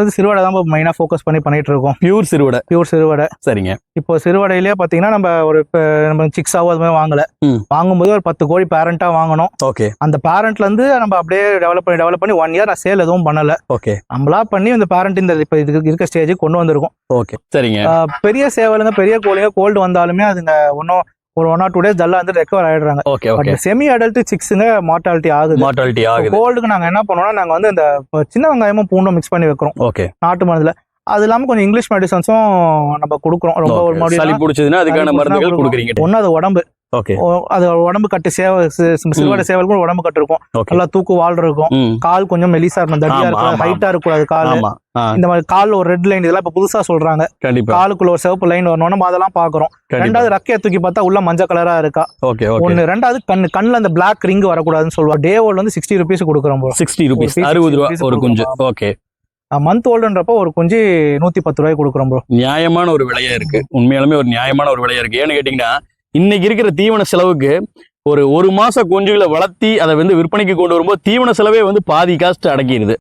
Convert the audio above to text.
வந்து சிறுவடை தான் மெயினா ஃபோக்கஸ் பண்ணி பண்ணிட்டு இருக்கோம். பியூர் சிறுவடை. பியூர் சிறுவடை. சரிங்க. இப்போ சிறுவடையிலேயே பாத்தீங்கன்னா நம்ம ஒரு இப்ப நம்ம சிக்ஸாவோ அது மாதிரி வாங்கல. வாங்கும்போது ஒரு பத்து கோழி பேரண்டா வாங்கணும். ஓகே அந்த பேரண்ட்ல இருந்து நம்ம அப்படியே டெவலப் பண்ணி டெவலப் பண்ணி ஒன் இயர் நான் சேல் எதுவும் பண்ணல. ஓகே நம்மளா பண்ணி அந்த பேரண்ட் இந்த இப்ப இதுக்கு இருக்க ஸ்டேஜுக்கு கொண்டு வந்திருக்கோம். ஓகே சரிங்க. பெரிய சேவலுங்க பெரிய கோழிங்க கோல்டு வந்தாலுமே அதுங்க ஒன்றும் ஒரு ஒன் ஆர் டூ டேஸ் ஜல்லா வந்து ரெக்கவர் ஆயிடுறாங்க. ஓகே ஓகே செமி அடல்ட் சிக்ஸுங்க மார்டாலிட்டி ஆகுது. மார்டாலிட்டி ஆகுது. கோல்டுக்கு நாங்க என்ன பண்ணுவோம்னா நாங்க வந்து இந்த சின்ன வெங்காயமும் பூண்டும் மிக்ஸ் பண்ணி வைக்கிறோம். ஓகே நாட்டு மருந்துல. அது இல்லாம கொஞ்சம் இங்கிலீஷ் மெடிசன்ஸும் நம்ம கொடுக்குறோம். ரொம்ப ஒரு மாதிரி பிடிச்சதுன்னா அதுக்கான மருந்துகள் கொடுக்குறீங்க. ஒண்ணு அது உடம்பு. அது உடம்பு கட்டு சேவ சிறுவடை சேவலுக்கும் ஒரு உடம்பு கட்டு இருக்கும் நல்லா தூக்கு வால் இருக்கும். கால் கொஞ்சம் மெலிசா இருக்கும். தடியா இருக்கும். ஹைட்டா இருக்கக்கூடாது கால். இந்த மாதிரி கால்ல ஒரு ரெட் லைன் இதெல்லாம் இப்ப புதுசா சொல்றாங்க. காலுக்குள்ள ஒரு சிவப்பு லைன் வரணும் நம்ம அதெல்லாம் பாக்குறோம் ரெண்டாவது ரக்கைய தூக்கி பார்த்தா உள்ள மஞ்சள் கலரா இருக்கா? ஒண்ணு. ரெண்டாவது கண்ணு. கண்ணுல அந்த பிளாக் ரிங் வரக்கூடாதுன்னு சொல்லுவாங்க டே ஓல்டு வந்து சிக்ஸ்டி ருபீஸ் கொடுக்குறோம். சிக்ஸ்டி ருபீஸ் அறுபது ரூபா 60 ஒரு குஞ்சு. ஓகே மந்த் ஓல்டுன்றப்போ ஒரு குஞ்சு நூத்தி பத்து ரூபாய் கொடுக்குறோம் ப்ரோ நியாயமான ஒரு விலையா இருக்கு. உண்மையாலுமே ஒரு நியாயமான ஒரு விலையா இருக்கு. ஏன்னு கேட்டீங்கன்னா இன்னைக்கு இருக்கிற தீவன செலவுக்கு ஒரு ஒரு மாசம் குஞ்சுகளை வளர்த்தி அதை வந்து விற்பனைக்கு கொண்டு வரும்போது தீவன செலவே வந்து பாதி காஸ்ட் அடக்கிடுது.